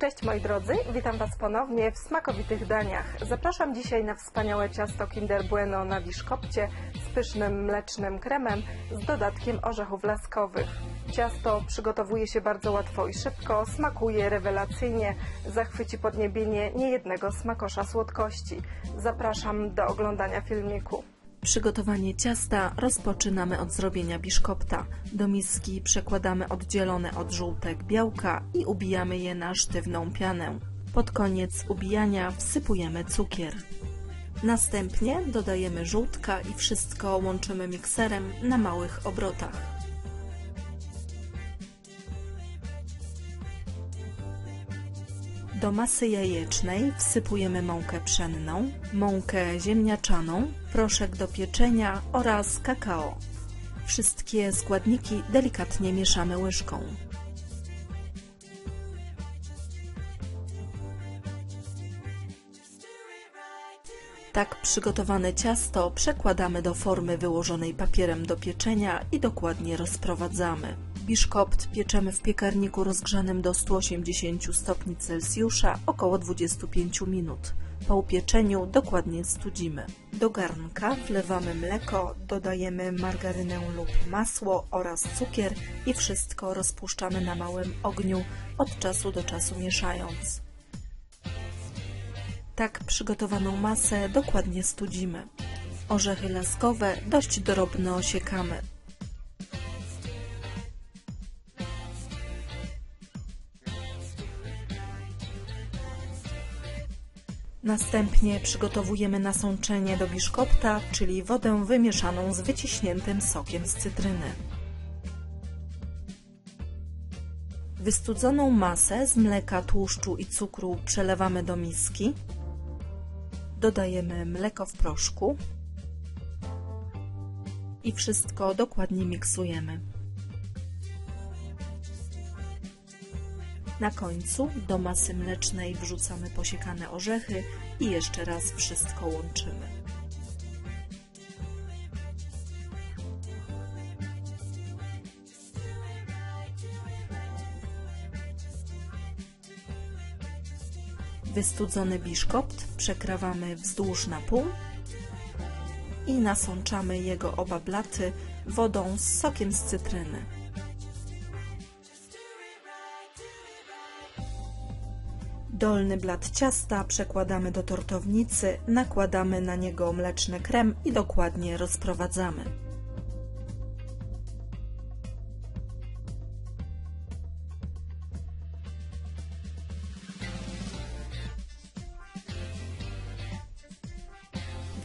Cześć moi drodzy, witam Was ponownie w smakowitych daniach. Zapraszam dzisiaj na wspaniałe ciasto Kinder Bueno na wiszkopcie z pysznym mlecznym kremem z dodatkiem orzechów laskowych. Ciasto przygotowuje się bardzo łatwo i szybko, smakuje rewelacyjnie, zachwyci podniebienie niejednego smakosza słodkości. Zapraszam do oglądania filmiku. Przygotowanie ciasta rozpoczynamy od zrobienia biszkopta. Do miski przekładamy oddzielone od żółtek białka i ubijamy je na sztywną pianę. Pod koniec ubijania wsypujemy cukier. Następnie dodajemy żółtka i wszystko łączymy mikserem na małych obrotach. Do masy jajecznej wsypujemy mąkę pszenną, mąkę ziemniaczaną, proszek do pieczenia oraz kakao. Wszystkie składniki delikatnie mieszamy łyżką. Tak przygotowane ciasto przekładamy do formy wyłożonej papierem do pieczenia i dokładnie rozprowadzamy. Biszkopt pieczemy w piekarniku rozgrzanym do 180 stopni Celsjusza około 25 minut. Po upieczeniu dokładnie studzimy. Do garnka wlewamy mleko, dodajemy margarynę lub masło oraz cukier i wszystko rozpuszczamy na małym ogniu od czasu do czasu mieszając. Tak przygotowaną masę dokładnie studzimy. Orzechy laskowe dość drobno osiekamy. Następnie przygotowujemy nasączenie do biszkopta, czyli wodę wymieszaną z wyciśniętym sokiem z cytryny. Wystudzoną masę z mleka, tłuszczu i cukru przelewamy do miski. Dodajemy mleko w proszku i wszystko dokładnie miksujemy. Na końcu do masy mlecznej wrzucamy posiekane orzechy i jeszcze raz wszystko łączymy. Wystudzony biszkopt przekrawamy wzdłuż na pół i nasączamy jego oba blaty wodą z sokiem z cytryny. Dolny blat ciasta przekładamy do tortownicy, nakładamy na niego mleczny krem i dokładnie rozprowadzamy.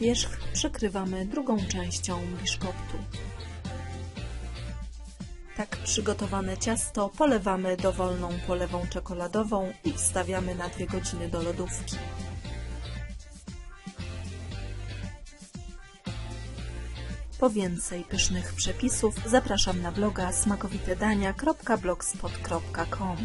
Wierzch przykrywamy drugą częścią biszkoptu. Tak przygotowane ciasto polewamy dowolną polewą czekoladową i wstawiamy na 2 godziny do lodówki. Po więcej pysznych przepisów zapraszam na bloga smakowitedania.blogspot.com